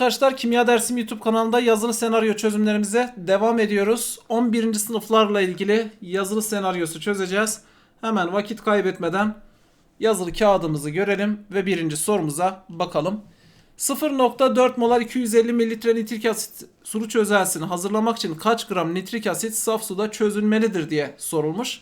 arkadaşlar Kimya Dersim YouTube kanalında yazılı senaryo çözümlerimize devam ediyoruz. 11. sınıflarla ilgili yazılı senaryosu çözeceğiz. Hemen vakit kaybetmeden yazılı kağıdımızı görelim ve birinci sorumuza bakalım. 0.4 molar 250 mililitre nitrik asit sulu çözelsini hazırlamak için kaç gram nitrik asit saf suda çözülmelidir diye sorulmuş.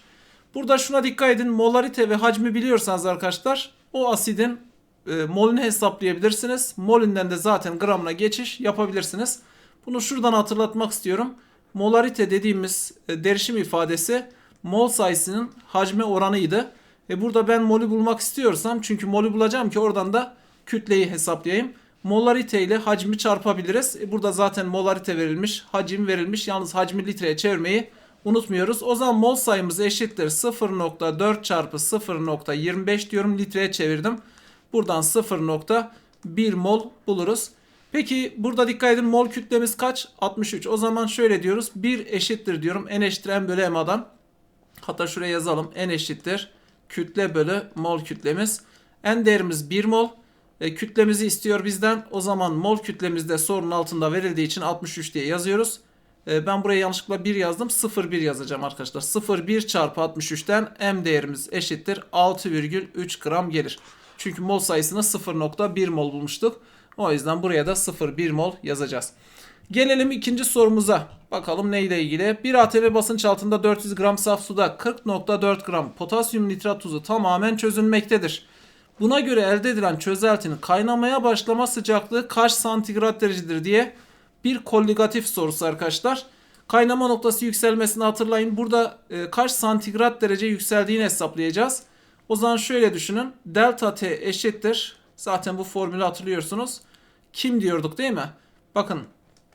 Burada şuna dikkat edin. Molarite ve hacmi biliyorsanız arkadaşlar o asidin e, molünü hesaplayabilirsiniz. Molünden de zaten gramına geçiş yapabilirsiniz. Bunu şuradan hatırlatmak istiyorum. Molarite dediğimiz e, derişim ifadesi mol sayısının hacme oranıydı. E burada ben molü bulmak istiyorsam çünkü molü bulacağım ki oradan da kütleyi hesaplayayım. Molarite ile hacmi çarpabiliriz. E burada zaten molarite verilmiş, hacim verilmiş. Yalnız hacmi litreye çevirmeyi unutmuyoruz. O zaman mol sayımız eşittir 0.4 çarpı 0.25 diyorum litreye çevirdim. Buradan 0.1 mol buluruz. Peki burada dikkat edin mol kütlemiz kaç? 63. O zaman şöyle diyoruz. 1 eşittir diyorum. N eşittir M bölü M'den. Hatta şuraya yazalım. N eşittir. Kütle bölü mol kütlemiz. N değerimiz 1 mol. E, kütlemizi istiyor bizden. O zaman mol kütlemizde sorunun altında verildiği için 63 diye yazıyoruz. E, ben buraya yanlışlıkla 1 yazdım. 0,1 yazacağım arkadaşlar. 0,1 çarpı 63'ten M değerimiz eşittir. 6,3 gram gelir. Çünkü mol sayısını 0.1 mol bulmuştuk. O yüzden buraya da 0,1 mol yazacağız. Gelelim ikinci sorumuza. Bakalım neyle ilgili? Bir ATV basınç altında 400 gram saf suda 40.4 gram potasyum nitrat tuzu tamamen çözülmektedir. Buna göre elde edilen çözeltinin kaynamaya başlama sıcaklığı kaç santigrat derecedir diye bir koligatif sorusu arkadaşlar. Kaynama noktası yükselmesini hatırlayın. Burada e, kaç santigrat derece yükseldiğini hesaplayacağız. O zaman şöyle düşünün. Delta T eşittir. Zaten bu formülü hatırlıyorsunuz. Kim diyorduk değil mi? Bakın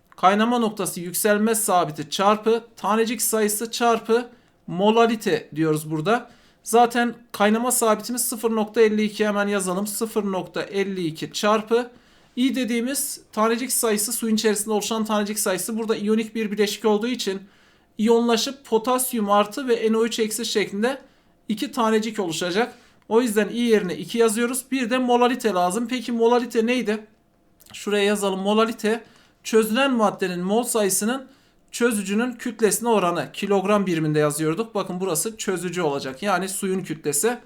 kaynama noktası yükselme sabiti çarpı tanecik sayısı çarpı molalite diyoruz burada. Zaten kaynama sabitimiz 0.52 hemen yazalım. 0.52 çarpı i dediğimiz tanecik sayısı suyun içerisinde oluşan tanecik sayısı burada iyonik bir bileşik olduğu için iyonlaşıp potasyum artı ve NO3 eksi şeklinde iki tanecik oluşacak. O yüzden i yerine 2 yazıyoruz. Bir de molalite lazım. Peki molalite neydi? Şuraya yazalım. Molalite çözülen maddenin mol sayısının çözücünün kütlesine oranı. Kilogram biriminde yazıyorduk. Bakın burası çözücü olacak. Yani suyun kütlesi.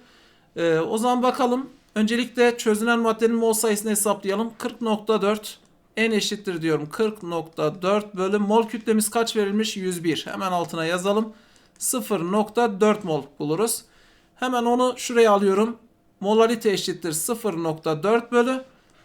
Ee, o zaman bakalım. Öncelikle çözülen maddenin mol sayısını hesaplayalım. 40.4 n eşittir diyorum. 40.4 bölü mol kütlemiz kaç verilmiş? 101. Hemen altına yazalım. 0.4 mol buluruz. Hemen onu şuraya alıyorum. Molalite eşittir 0.4 bölü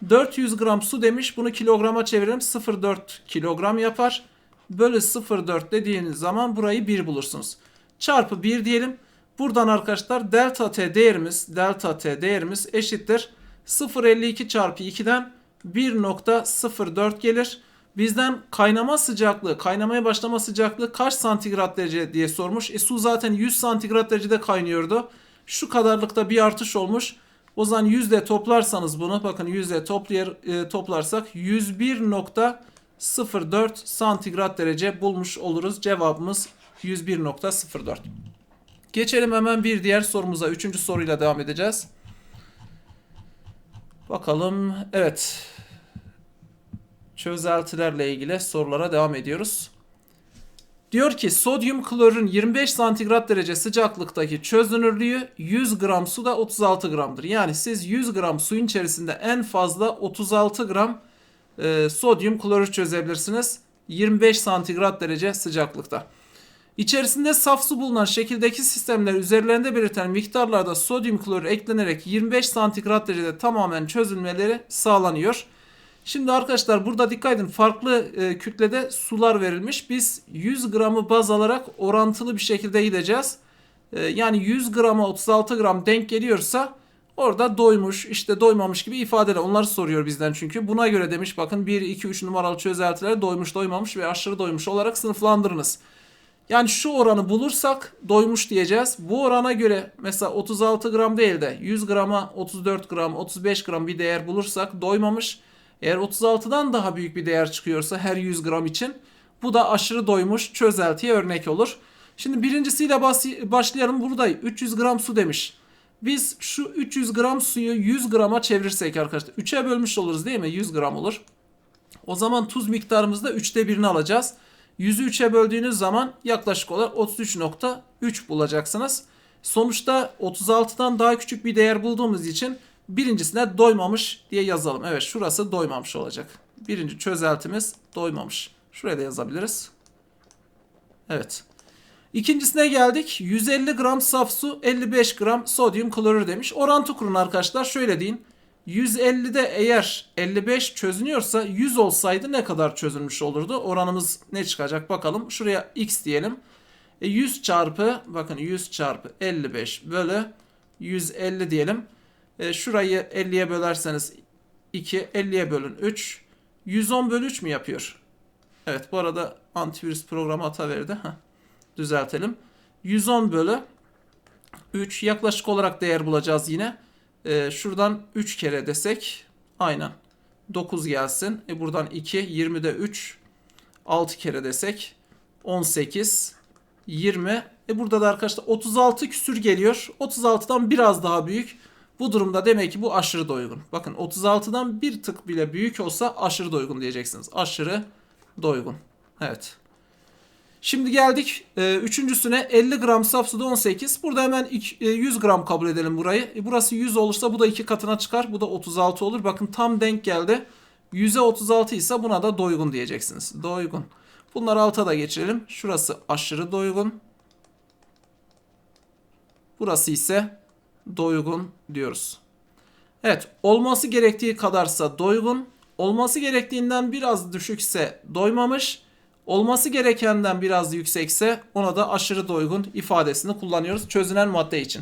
400 gram su demiş. Bunu kilograma çevirelim. 0.4 kilogram yapar. Bölü 0.4 dediğiniz zaman burayı 1 bulursunuz. Çarpı 1 diyelim. Buradan arkadaşlar delta t değerimiz delta t değerimiz eşittir. 0.52 çarpı 2'den 1.04 gelir. Bizden kaynama sıcaklığı, kaynamaya başlama sıcaklığı kaç santigrat derece diye sormuş. E su zaten 100 santigrat derecede kaynıyordu. Şu kadarlıkta bir artış olmuş. O zaman yüzde toplarsanız bunu bakın yüzde toplayar, e, toplarsak 101.04 santigrat derece bulmuş oluruz. Cevabımız 101.04. Geçelim hemen bir diğer sorumuza. Üçüncü soruyla devam edeceğiz. Bakalım. Evet. Çözeltilerle ilgili sorulara devam ediyoruz. Diyor ki sodyum klorun 25 santigrat derece sıcaklıktaki çözünürlüğü 100 gram suda 36 gramdır. Yani siz 100 gram suyun içerisinde en fazla 36 gram e, sodyum klorür çözebilirsiniz. 25 santigrat derece sıcaklıkta. İçerisinde saf su bulunan şekildeki sistemler üzerlerinde belirten miktarlarda sodyum klorür eklenerek 25 santigrat derecede tamamen çözülmeleri sağlanıyor. Şimdi arkadaşlar burada dikkat edin farklı e, kütlede sular verilmiş. Biz 100 gramı baz alarak orantılı bir şekilde gideceğiz. E, yani 100 grama 36 gram denk geliyorsa orada doymuş işte doymamış gibi ifadeler onları soruyor bizden çünkü. Buna göre demiş bakın 1, 2, 3 numaralı çözeltiler doymuş doymamış ve aşırı doymuş olarak sınıflandırınız. Yani şu oranı bulursak doymuş diyeceğiz. Bu orana göre mesela 36 gram değil de 100 grama 34 gram 35 gram bir değer bulursak doymamış. Eğer 36'dan daha büyük bir değer çıkıyorsa her 100 gram için bu da aşırı doymuş çözeltiye örnek olur. Şimdi birincisiyle başlayalım. Burada 300 gram su demiş. Biz şu 300 gram suyu 100 grama çevirirsek arkadaşlar 3'e bölmüş oluruz değil mi? 100 gram olur. O zaman tuz miktarımızda 3'te 1'ini alacağız. 100'ü 3'e böldüğünüz zaman yaklaşık olarak 33.3 bulacaksınız. Sonuçta 36'dan daha küçük bir değer bulduğumuz için birincisine doymamış diye yazalım. Evet şurası doymamış olacak. Birinci çözeltimiz doymamış. Şuraya da yazabiliriz. Evet. İkincisine geldik. 150 gram saf su, 55 gram sodyum klorür demiş. Orantı kurun arkadaşlar. Şöyle deyin. 150'de eğer 55 çözünüyorsa 100 olsaydı ne kadar çözülmüş olurdu? Oranımız ne çıkacak bakalım. Şuraya x diyelim. E 100 çarpı bakın 100 çarpı 55 bölü 150 diyelim. E şurayı 50'ye bölerseniz 2, 50'ye bölün 3. 110 bölü 3 mü yapıyor? Evet bu arada antivirüs programı hata verdi. Heh, düzeltelim. 110 bölü 3 yaklaşık olarak değer bulacağız yine. Ee, şuradan 3 kere desek aynen 9 gelsin. E buradan 2 20'de 3 6 kere desek 18 20 e burada da arkadaşlar 36 küsür geliyor. 36'dan biraz daha büyük. Bu durumda demek ki bu aşırı doygun. Bakın 36'dan bir tık bile büyük olsa aşırı doygun diyeceksiniz. Aşırı doygun. Evet. Şimdi geldik e, üçüncüsüne 50 gram saf suda 18. Burada hemen iki- e, 100 gram kabul edelim burayı. E, burası 100 olursa bu da iki katına çıkar. Bu da 36 olur. Bakın tam denk geldi. 100'e 36 ise buna da doygun diyeceksiniz. Doygun. Bunları alta da geçirelim. Şurası aşırı doygun. Burası ise doygun diyoruz. Evet, olması gerektiği kadarsa doygun, olması gerektiğinden biraz düşükse doymamış, olması gerekenden biraz yüksekse ona da aşırı doygun ifadesini kullanıyoruz çözünen madde için.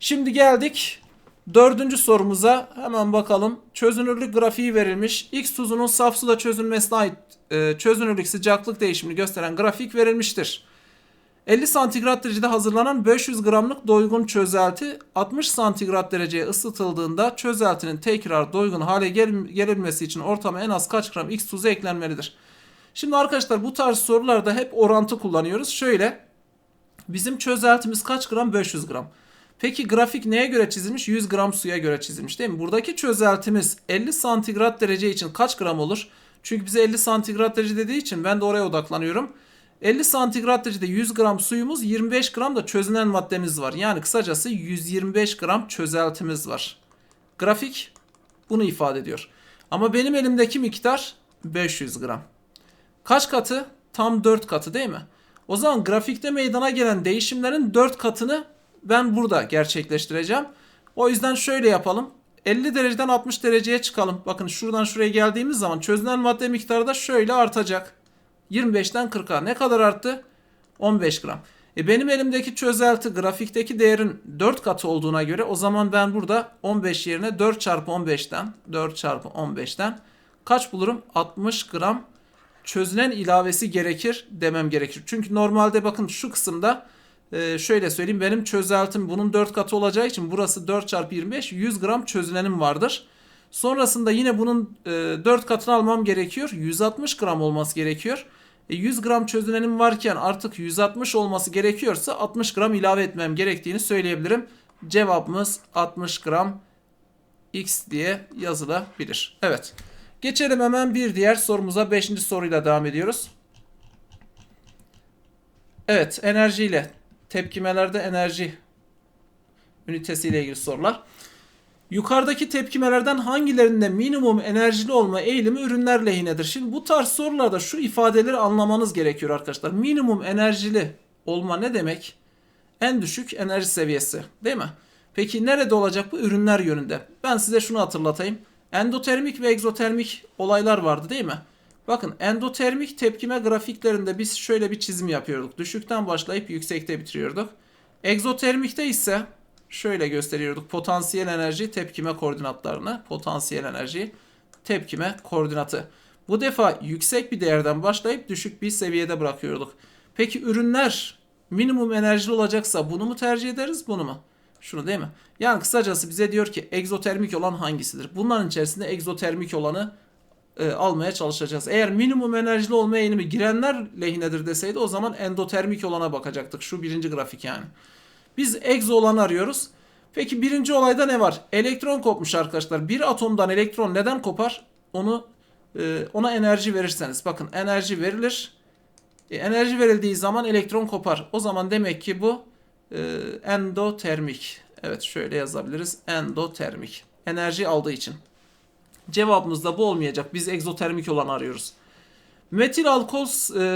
Şimdi geldik dördüncü sorumuza hemen bakalım. Çözünürlük grafiği verilmiş. X tuzunun saf suda çözülmesine ait e, çözünürlük sıcaklık değişimini gösteren grafik verilmiştir. 50 santigrat derecede hazırlanan 500 gramlık doygun çözelti 60 santigrat dereceye ısıtıldığında çözeltinin tekrar doygun hale gel- gelebilmesi için ortama en az kaç gram X tuzu eklenmelidir? Şimdi arkadaşlar bu tarz sorularda hep orantı kullanıyoruz. Şöyle bizim çözeltimiz kaç gram? 500 gram. Peki grafik neye göre çizilmiş? 100 gram suya göre çizilmiş değil mi? Buradaki çözeltimiz 50 santigrat derece için kaç gram olur? Çünkü bize 50 santigrat derece dediği için ben de oraya odaklanıyorum. 50 santigrat derecede 100 gram suyumuz 25 gram da çözünen maddemiz var. Yani kısacası 125 gram çözeltimiz var. Grafik bunu ifade ediyor. Ama benim elimdeki miktar 500 gram. Kaç katı? Tam 4 katı değil mi? O zaman grafikte meydana gelen değişimlerin 4 katını ben burada gerçekleştireceğim. O yüzden şöyle yapalım. 50 dereceden 60 dereceye çıkalım. Bakın şuradan şuraya geldiğimiz zaman çözünen madde miktarı da şöyle artacak. 25'ten 40'a ne kadar arttı? 15 gram. E benim elimdeki çözelti grafikteki değerin 4 katı olduğuna göre o zaman ben burada 15 yerine 4 çarpı 15'ten 4 çarpı 15'ten kaç bulurum? 60 gram çözünen ilavesi gerekir demem gerekir. Çünkü normalde bakın şu kısımda e, şöyle söyleyeyim benim çözeltim bunun 4 katı olacağı için burası 4 çarpı 25 100 gram çözünenim vardır. Sonrasında yine bunun e, 4 katını almam gerekiyor. 160 gram olması gerekiyor. E, 100 gram çözünenim varken artık 160 olması gerekiyorsa 60 gram ilave etmem gerektiğini söyleyebilirim. Cevabımız 60 gram x diye yazılabilir. Evet. Geçelim hemen bir diğer sorumuza. 5. soruyla devam ediyoruz. Evet, enerjiyle tepkimelerde enerji ünitesiyle ilgili sorular. Yukarıdaki tepkimelerden hangilerinde minimum enerjili olma eğilimi ürünler lehinedir? Şimdi bu tarz sorularda şu ifadeleri anlamanız gerekiyor arkadaşlar. Minimum enerjili olma ne demek? En düşük enerji seviyesi değil mi? Peki nerede olacak bu? Ürünler yönünde. Ben size şunu hatırlatayım. Endotermik ve egzotermik olaylar vardı değil mi? Bakın endotermik tepkime grafiklerinde biz şöyle bir çizim yapıyorduk. Düşükten başlayıp yüksekte bitiriyorduk. Egzotermikte ise şöyle gösteriyorduk. Potansiyel enerji tepkime koordinatlarını. Potansiyel enerji tepkime koordinatı. Bu defa yüksek bir değerden başlayıp düşük bir seviyede bırakıyorduk. Peki ürünler minimum enerjili olacaksa bunu mu tercih ederiz bunu mu? Şunu değil mi? Yani kısacası bize diyor ki egzotermik olan hangisidir? Bunların içerisinde egzotermik olanı e, almaya çalışacağız. Eğer minimum enerjili olma eğilimi girenler lehinedir deseydi o zaman endotermik olana bakacaktık. Şu birinci grafik yani. Biz egzo olanı arıyoruz. Peki birinci olayda ne var? Elektron kopmuş arkadaşlar. Bir atomdan elektron neden kopar? Onu e, ona enerji verirseniz. Bakın enerji verilir. E, enerji verildiği zaman elektron kopar. O zaman demek ki bu e, endotermik. Evet şöyle yazabiliriz. Endotermik. Enerji aldığı için. Cevabımız da bu olmayacak. Biz egzotermik olanı arıyoruz. Metil alkol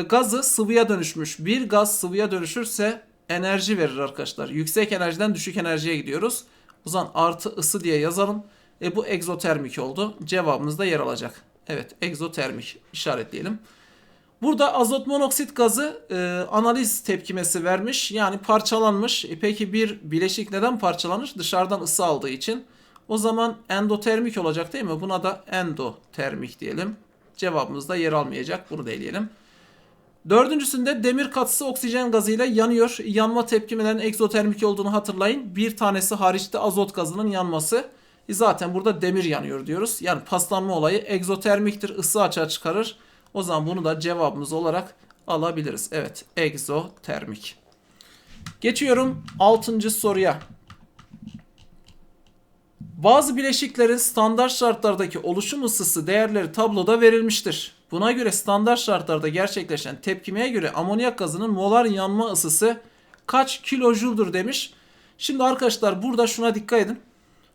gazı sıvıya dönüşmüş. Bir gaz sıvıya dönüşürse enerji verir arkadaşlar. Yüksek enerjiden düşük enerjiye gidiyoruz. O zaman artı ısı diye yazalım. E bu egzotermik oldu. Cevabımız da yer alacak. Evet egzotermik işaretleyelim. Burada azot monoksit gazı e, analiz tepkimesi vermiş. Yani parçalanmış. E, peki bir bileşik neden parçalanır? Dışarıdan ısı aldığı için. O zaman endotermik olacak değil mi? Buna da endotermik diyelim. Cevabımız da yer almayacak. Bunu da eleyelim. Dördüncüsünde demir katısı oksijen gazıyla yanıyor. Yanma tepkimelerinin egzotermik olduğunu hatırlayın. Bir tanesi hariçte azot gazının yanması. E zaten burada demir yanıyor diyoruz. Yani paslanma olayı egzotermiktir. Isı açığa çıkarır. O zaman bunu da cevabımız olarak alabiliriz. Evet egzotermik. Geçiyorum 6. soruya. Bazı bileşiklerin standart şartlardaki oluşum ısısı değerleri tabloda verilmiştir. Buna göre standart şartlarda gerçekleşen tepkimeye göre amonyak gazının molar yanma ısısı kaç kilojuldur demiş. Şimdi arkadaşlar burada şuna dikkat edin.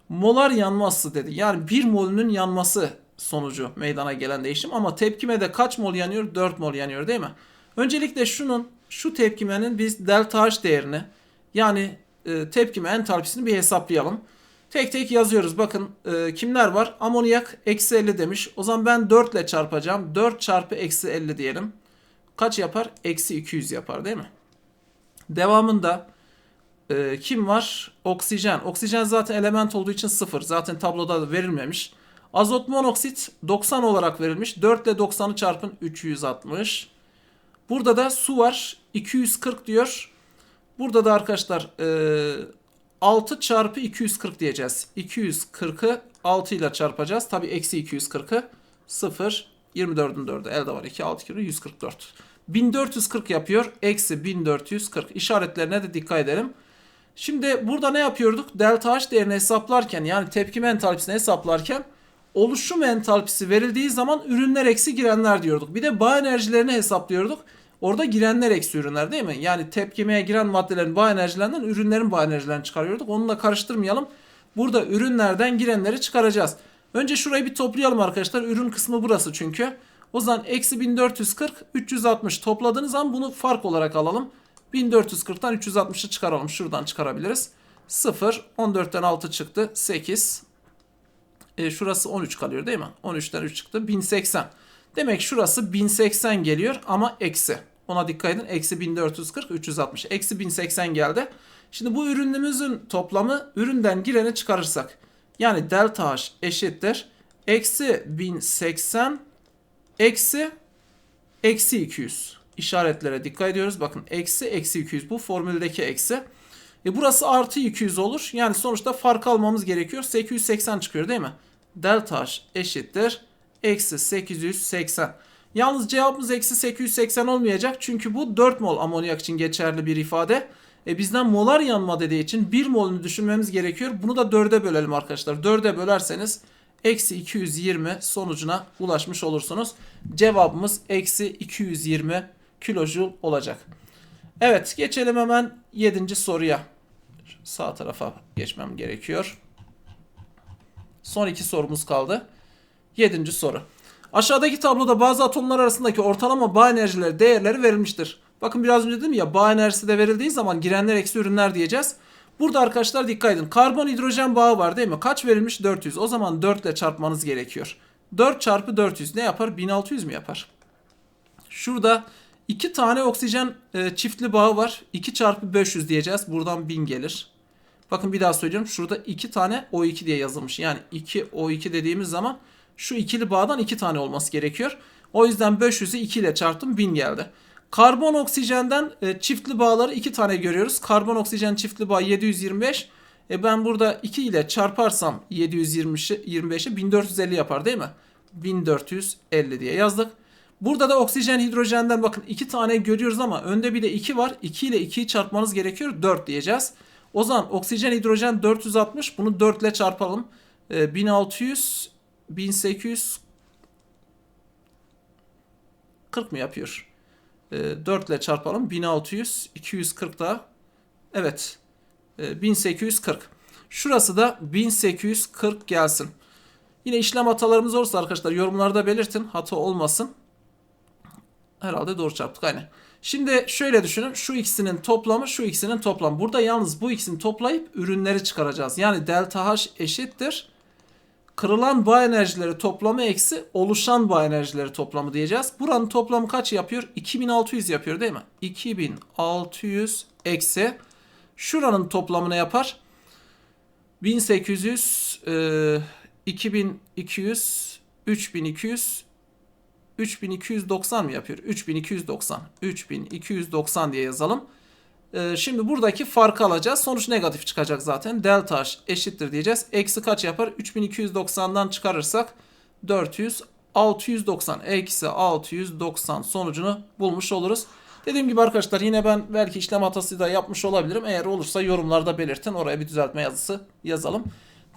Molar yanma ısısı dedi. Yani 1 molünün yanması sonucu meydana gelen değişim ama tepkimede kaç mol yanıyor? 4 mol yanıyor değil mi? Öncelikle şunun şu tepkimenin biz delta H değerini yani e, tepkime entalpisini bir hesaplayalım. Tek tek yazıyoruz. Bakın e, kimler var? Amonyak eksi 50 demiş. O zaman ben 4 ile çarpacağım. 4 çarpı eksi 50 diyelim. Kaç yapar? Eksi 200 yapar değil mi? Devamında e, kim var? Oksijen. Oksijen zaten element olduğu için 0. Zaten tabloda verilmemiş. Azot monoksit 90 olarak verilmiş. 4 ile 90'ı çarpın 360. Burada da su var. 240 diyor. Burada da arkadaşlar e, 6 çarpı 240 diyeceğiz. 240'ı 6 ile çarpacağız. Tabi eksi 240'ı 0. 24'ün 4'ü elde var. 2 6 kere 144. 1440 yapıyor. Eksi 1440. İşaretlerine de dikkat edelim. Şimdi burada ne yapıyorduk? Delta H değerini hesaplarken yani tepkime entalpisini hesaplarken oluşum entalpisi verildiği zaman ürünler eksi girenler diyorduk. Bir de bağ enerjilerini hesaplıyorduk. Orada girenler eksi ürünler değil mi? Yani tepkimeye giren maddelerin bağ enerjilerinden ürünlerin bağ enerjilerini çıkarıyorduk. Onunla karıştırmayalım. Burada ürünlerden girenleri çıkaracağız. Önce şurayı bir toplayalım arkadaşlar. Ürün kısmı burası çünkü. O zaman eksi 1440, 360 topladığınız zaman bunu fark olarak alalım. 1440'tan 360'ı çıkaralım. Şuradan çıkarabiliriz. 0, 14'ten 6 çıktı. 8. E, şurası 13 kalıyor değil mi? 13'ten 3 çıktı. 1080. Demek şurası 1080 geliyor ama eksi. Ona dikkat edin. Eksi 1440, 360. Eksi 1080 geldi. Şimdi bu ürünümüzün toplamı üründen gireni çıkarırsak. Yani delta H eşittir. Eksi 1080 eksi eksi 200. İşaretlere dikkat ediyoruz. Bakın eksi eksi 200 bu formüldeki eksi. E burası artı 200 olur. Yani sonuçta fark almamız gerekiyor. 880 çıkıyor değil mi? Delta H eşittir. Eksi 880. Yalnız cevabımız eksi 880 olmayacak. Çünkü bu 4 mol amonyak için geçerli bir ifade. E bizden molar yanma dediği için 1 molünü düşünmemiz gerekiyor. Bunu da 4'e bölelim arkadaşlar. 4'e bölerseniz eksi 220 sonucuna ulaşmış olursunuz. Cevabımız eksi 220 kilojul olacak. Evet geçelim hemen 7. soruya. Sağ tarafa geçmem gerekiyor. Son iki sorumuz kaldı. 7. soru. Aşağıdaki tabloda bazı atomlar arasındaki ortalama bağ enerjileri değerleri verilmiştir. Bakın biraz önce dedim ya bağ enerjisi de verildiği zaman girenler eksi ürünler diyeceğiz. Burada arkadaşlar dikkat edin. Karbon hidrojen bağı var değil mi? Kaç verilmiş? 400. O zaman 4 ile çarpmanız gerekiyor. 4 çarpı 400 ne yapar? 1600 mi yapar? Şurada 2 tane oksijen e, çiftli bağı var. 2 çarpı 500 diyeceğiz. Buradan 1000 gelir. Bakın bir daha söylüyorum. Şurada 2 tane O2 diye yazılmış. Yani 2 O2 dediğimiz zaman şu ikili bağdan 2 tane olması gerekiyor. O yüzden 500'ü 2 ile çarptım 1000 geldi. Karbon oksijenden e, çiftli bağları 2 tane görüyoruz. Karbon oksijen çiftli bağ 725. E ben burada 2 ile çarparsam 725'i 1450 yapar değil mi? 1450 diye yazdık. Burada da oksijen hidrojenden bakın 2 tane görüyoruz ama önde bir de 2 var. 2 ile 2'yi çarpmanız gerekiyor. 4 diyeceğiz. O zaman oksijen hidrojen 460 bunu 4 ile çarpalım. E, 1600 1800 40 mı yapıyor? E, 4 ile çarpalım. 1600, 240 da evet e, 1840. Şurası da 1840 gelsin. Yine işlem hatalarımız olursa arkadaşlar yorumlarda belirtin. Hata olmasın. Herhalde doğru çarptık aynen. Şimdi şöyle düşünün. Şu ikisinin toplamı şu ikisinin toplamı. Burada yalnız bu ikisini toplayıp ürünleri çıkaracağız. Yani delta H eşittir. Kırılan bağ enerjileri toplamı eksi oluşan bağ enerjileri toplamı diyeceğiz. Buranın toplamı kaç yapıyor? 2600 yapıyor değil mi? 2600 eksi. Şuranın toplamı ne yapar? 1800, e, 2200, 3200, 3290 mı yapıyor? 3290. 3290 diye yazalım. Ee, şimdi buradaki farkı alacağız. Sonuç negatif çıkacak zaten. Delta H eşittir diyeceğiz. Eksi kaç yapar? 3290'dan çıkarırsak 400 690 eksi 690 sonucunu bulmuş oluruz. Dediğim gibi arkadaşlar yine ben belki işlem hatası da yapmış olabilirim. Eğer olursa yorumlarda belirtin. Oraya bir düzeltme yazısı yazalım.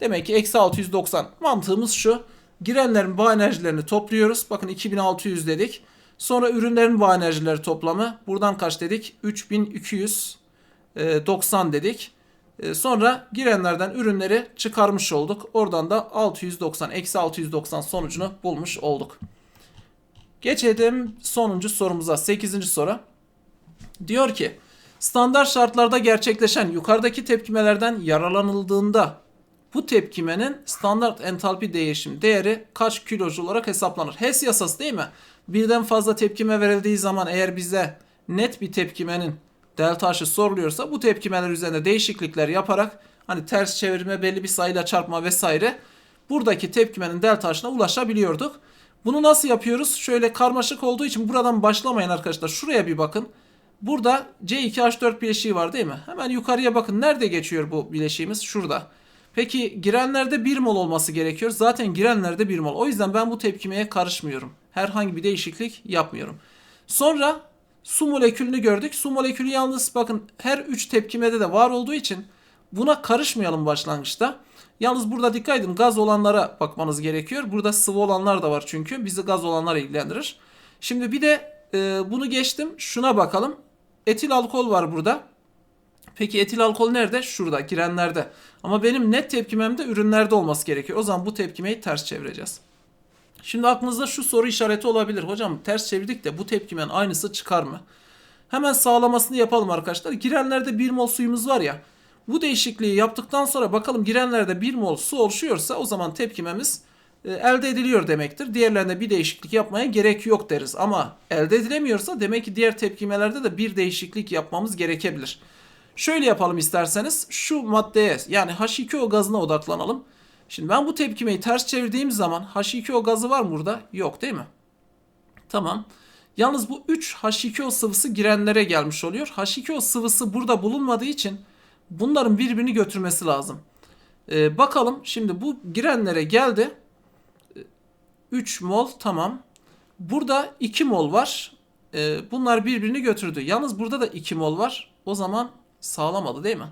Demek ki eksi 690 mantığımız şu. Girenlerin bağ enerjilerini topluyoruz. Bakın 2600 dedik. Sonra ürünlerin bağ enerjileri toplamı. Buradan kaç dedik? 3290 dedik. E, Sonra girenlerden ürünleri çıkarmış olduk. Oradan da 690, eksi 690 sonucunu bulmuş olduk. Geçelim sonuncu sorumuza. 8. soru. Diyor ki standart şartlarda gerçekleşen yukarıdaki tepkimelerden yararlanıldığında bu tepkimenin standart entalpi değişim değeri kaç kilojoule olarak hesaplanır? HES yasası değil mi? Birden fazla tepkime verildiği zaman eğer bize net bir tepkimenin delta H'ı soruluyorsa bu tepkimeler üzerinde değişiklikler yaparak hani ters çevirme, belli bir sayıyla çarpma vesaire buradaki tepkimenin delta H'ına ulaşabiliyorduk. Bunu nasıl yapıyoruz? Şöyle karmaşık olduğu için buradan başlamayın arkadaşlar. Şuraya bir bakın. Burada C2H4 bileşiği var değil mi? Hemen yukarıya bakın. Nerede geçiyor bu bileşiğimiz? Şurada. Peki girenlerde 1 mol olması gerekiyor. Zaten girenlerde 1 mol. O yüzden ben bu tepkimeye karışmıyorum. Herhangi bir değişiklik yapmıyorum. Sonra su molekülünü gördük. Su molekülü yalnız bakın her 3 tepkimede de var olduğu için buna karışmayalım başlangıçta. Yalnız burada dikkat edin gaz olanlara bakmanız gerekiyor. Burada sıvı olanlar da var çünkü bizi gaz olanlar ilgilendirir. Şimdi bir de e, bunu geçtim şuna bakalım. Etil alkol var burada. Peki etil alkol nerede? Şurada girenlerde. Ama benim net tepkimemde ürünlerde olması gerekiyor. O zaman bu tepkimeyi ters çevireceğiz. Şimdi aklınızda şu soru işareti olabilir. Hocam ters çevirdik de bu tepkimenin aynısı çıkar mı? Hemen sağlamasını yapalım arkadaşlar. Girenlerde 1 mol suyumuz var ya. Bu değişikliği yaptıktan sonra bakalım girenlerde 1 mol su oluşuyorsa o zaman tepkimemiz e, elde ediliyor demektir. Diğerlerinde bir değişiklik yapmaya gerek yok deriz. Ama elde edilemiyorsa demek ki diğer tepkimelerde de bir değişiklik yapmamız gerekebilir. Şöyle yapalım isterseniz. Şu maddeye yani H2O gazına odaklanalım. Şimdi ben bu tepkimeyi ters çevirdiğim zaman H2O gazı var mı burada? Yok değil mi? Tamam. Yalnız bu 3 H2O sıvısı girenlere gelmiş oluyor. H2O sıvısı burada bulunmadığı için bunların birbirini götürmesi lazım. Ee, bakalım şimdi bu girenlere geldi. 3 mol tamam. Burada 2 mol var. Ee, bunlar birbirini götürdü. Yalnız burada da 2 mol var. O zaman sağlamadı değil mi?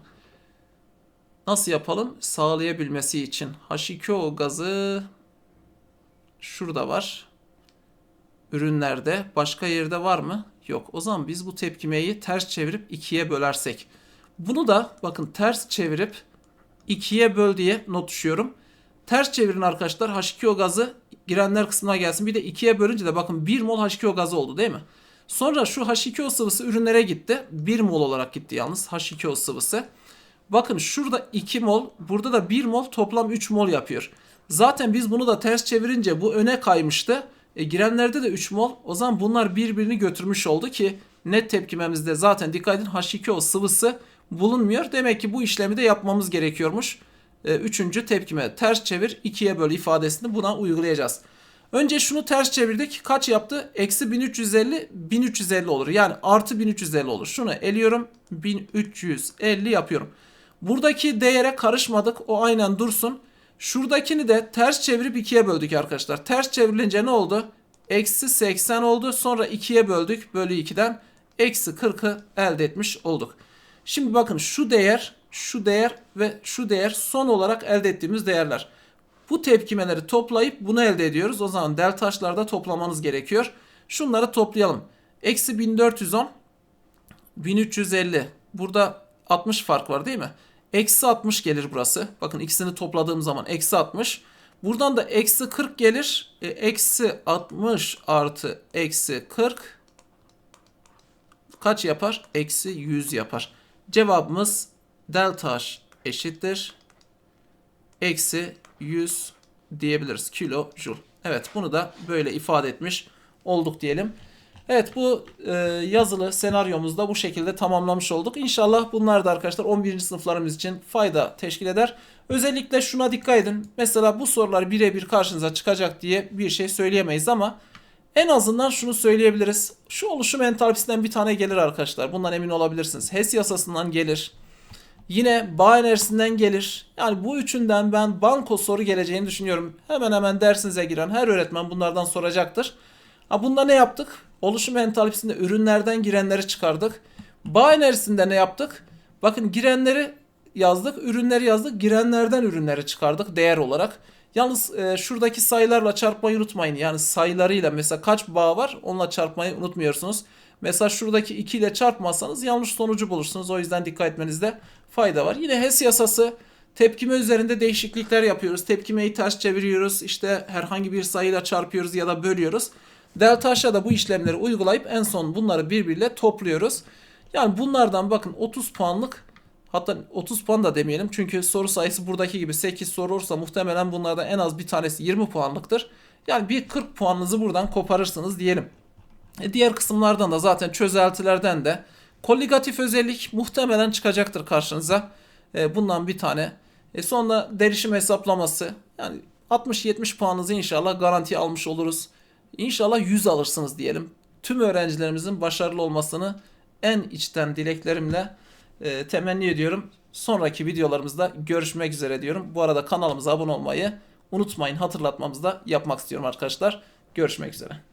Nasıl yapalım? Sağlayabilmesi için H2O gazı şurada var. Ürünlerde. Başka yerde var mı? Yok. O zaman biz bu tepkimeyi ters çevirip ikiye bölersek. Bunu da bakın ters çevirip ikiye böl diye not düşüyorum. Ters çevirin arkadaşlar. H2O gazı girenler kısmına gelsin. Bir de ikiye bölünce de bakın 1 mol H2O gazı oldu değil mi? Sonra şu H2O sıvısı ürünlere gitti. 1 mol olarak gitti yalnız H2O sıvısı. Bakın şurada 2 mol, burada da 1 mol toplam 3 mol yapıyor. Zaten biz bunu da ters çevirince bu öne kaymıştı. E, girenlerde de 3 mol. O zaman bunlar birbirini götürmüş oldu ki net tepkimemizde zaten dikkat edin H2O sıvısı bulunmuyor. Demek ki bu işlemi de yapmamız gerekiyormuş. E, üçüncü tepkime ters çevir 2'ye böl ifadesini buna uygulayacağız. Önce şunu ters çevirdik. Kaç yaptı? Eksi 1350, 1350 olur. Yani artı 1350 olur. Şunu eliyorum. 1350 yapıyorum. Buradaki değere karışmadık. O aynen dursun. Şuradakini de ters çevirip 2'ye böldük arkadaşlar. Ters çevrilince ne oldu? Eksi 80 oldu. Sonra 2'ye böldük. Bölü 2'den eksi 40'ı elde etmiş olduk. Şimdi bakın şu değer, şu değer ve şu değer son olarak elde ettiğimiz değerler. Bu tepkimeleri toplayıp bunu elde ediyoruz. O zaman delta H'larda toplamanız gerekiyor. Şunları toplayalım. Eksi 1410 1350. Burada 60 fark var değil mi? Eksi 60 gelir burası. Bakın ikisini topladığım zaman eksi 60. Buradan da eksi 40 gelir. E, eksi 60 artı eksi 40 kaç yapar? Eksi 100 yapar. Cevabımız delta H eşittir. Eksi 100 diyebiliriz. Kilo joule. Evet bunu da böyle ifade etmiş olduk diyelim. Evet bu e, yazılı senaryomuzda bu şekilde tamamlamış olduk. İnşallah bunlar da arkadaşlar 11. sınıflarımız için fayda teşkil eder. Özellikle şuna dikkat edin. Mesela bu sorular birebir karşınıza çıkacak diye bir şey söyleyemeyiz ama en azından şunu söyleyebiliriz. Şu oluşum entalpisinden bir tane gelir arkadaşlar. Bundan emin olabilirsiniz. Hess yasasından gelir. Yine bağ enerjisinden gelir. Yani bu üçünden ben banko soru geleceğini düşünüyorum. Hemen hemen dersinize giren her öğretmen bunlardan soracaktır. Ha bunda ne yaptık? Oluşum entalpisinde ürünlerden girenleri çıkardık. Bağ enerjisinde ne yaptık? Bakın girenleri yazdık, ürünleri yazdık. Girenlerden ürünleri çıkardık değer olarak. Yalnız e, şuradaki sayılarla çarpmayı unutmayın. Yani sayılarıyla mesela kaç bağ var onunla çarpmayı unutmuyorsunuz. Mesela şuradaki 2 ile çarpmazsanız yanlış sonucu bulursunuz. O yüzden dikkat etmenizde fayda var. Yine HES yasası tepkime üzerinde değişiklikler yapıyoruz. Tepkimeyi ters çeviriyoruz. İşte herhangi bir sayıyla çarpıyoruz ya da bölüyoruz. Delta H'a da bu işlemleri uygulayıp en son bunları birbiriyle topluyoruz. Yani bunlardan bakın 30 puanlık hatta 30 puan da demeyelim çünkü soru sayısı buradaki gibi 8 soru olursa muhtemelen bunlardan en az bir tanesi 20 puanlıktır. Yani bir 40 puanınızı buradan koparırsınız diyelim. E diğer kısımlardan da zaten çözeltilerden de koligatif özellik muhtemelen çıkacaktır karşınıza. E, bundan bir tane. E sonra derişim hesaplaması. Yani 60-70 puanınızı inşallah garanti almış oluruz. İnşallah 100 alırsınız diyelim. Tüm öğrencilerimizin başarılı olmasını en içten dileklerimle e, temenni ediyorum. Sonraki videolarımızda görüşmek üzere diyorum. Bu arada kanalımıza abone olmayı unutmayın. Hatırlatmamızı da yapmak istiyorum arkadaşlar. Görüşmek üzere.